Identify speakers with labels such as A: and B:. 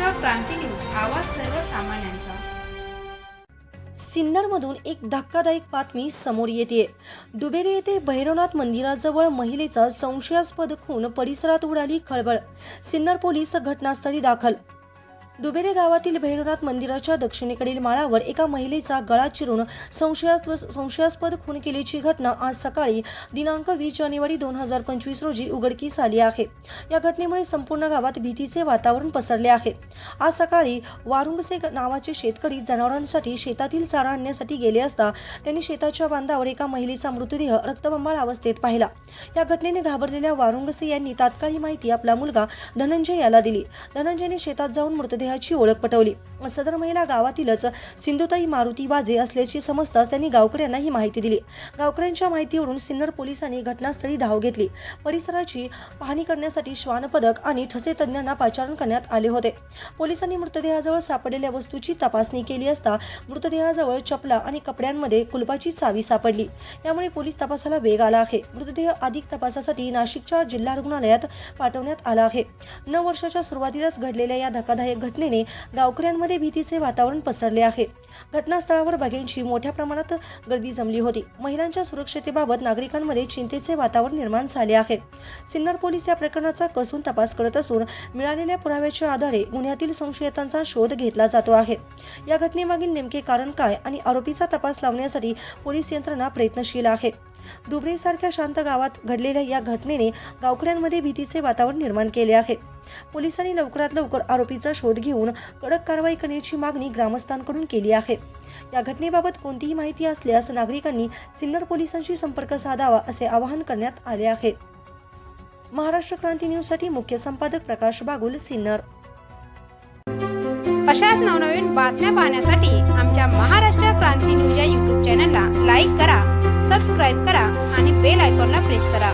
A: Maharashtra Kranti news आवाज सर्वसामान्यांचा.
B: सिन्नरमधून एक धक्कादायक बातमी समोर येते. दुबेरे येथे भैरवनाथ मंदिराजवळ महिलेचा संशयास्पद खून परिसरात उडाली खळबळ. सिन्नर पोलीस घटनास्थळी दाखल दुबेरे गावातील भैरवनाथ मंदिराच्या दक्षिणेकडील माळावर एका महिलेचा गळा चिरून संशयास्पद संशयास्पद खून केल्याची घटना आज सकाळी दिनांक वीस जानेवारी दोन हजार पंचवीस रोजी उघडकीस आली आहे. या घटनेमुळे संपूर्ण गावात भीतीचे वातावरण पसरले आहे. आज सकाळी वारुंगसे नावाचे शेतकरी जनावरांसाठी शेतातील चारा आणण्यासाठी गेले असता त्यांनी शेताच्या बांधावर एका महिलेचा मृतदेह रक्तबंबाळ अवस्थेत पाहिला. या घटनेने घाबरलेल्या वारुंगसे यांनी तात्काळ ही माहिती आपला मुलगा धनंजय याला दिली. धनंजयने शेतात जाऊन मृतदेह मृतदेहाची ओळख पटवली. सदर महिला गावातीलच सिंधुताई मारुती वाजे असल्याची समजताच त्यांनी गावकऱ्यांना ही माहिती दिली. गावकऱ्यांच्या माहितीवरून सिन्नर पोलिसांनी घटनास्थळी धाव घेतली. परिसराची पाहणी करण्यासाठी श्वानपदक आणि ठसे तज्ज्ञांना पाचारण करण्यात आले होते. पोलिसांनी मृतदेहाजवळ सापडलेल्या वस्तूची तपासणी केली असता मृतदेहाजवळ चपला आणि कपड्यांमध्ये कुलपाची चावी सापडली. यामुळे पोलीस तपासाला वेग आला आहे. मृतदेह अधिक तपासासाठी नाशिकच्या जिल्हा रुग्णालयात पाठवण्यात आला आहे. नऊ वर्षाच्या सुरुवातीलाच घडलेल्या या धक्कादायक घटनेने गावकऱ्यांमध्ये भीतीचे वातावरण पसरले आहे. घटनास्थळावर बघ्यांची मोठ्या प्रमाणात गर्दी जमली होती. महिलांच्या सुरक्षतेबाबत नागरिकांमध्ये चिंतेचे वातावरण निर्माण झाले आहे. सिन्नर पोलीस या प्रकरणाचा कसून तपास करत असून मिळालेल्या पुराव्याच्या आधारे गुन्ह्यातील संशयितांचा शोध घेतला जातो आहे. या घटनेमागील नेमके कारण काय आणि आरोपीचा तपास लावण्यासाठी पोलीस यंत्रणा प्रयत्नशील आहे. दुबरेसारख्या शांत गावात घडलेल्या या घटनेने गावकऱ्यांमध्ये भीतीचे वातावरण निर्माण केले आहे. पोलिसांनी लवकरात लवकर आरोपीचा शोध घेऊन कडक कारवाई करण्याची मागणी ग्रामस्थांकडून केली आहे. या घटनेबाबत कोणतीही माहिती असल्यास नागरिकांनी सिन्नर पोलिसांशी संपर्क साधावा असे आवाहन करण्यात आले आहे. महाराष्ट्र क्रांती न्यूजसाठी मुख्य संपादक प्रकाश बागुल सिन्नर.
A: अशाच नवनवीन बातम्या पाहण्यासाठी आमच्या महाराष्ट्र क्रांती न्यूज या यूट्यूब चॅनलला लाईक करा सबस्क्राईब करा आणि बेल आयकॉनला प्रेस करा.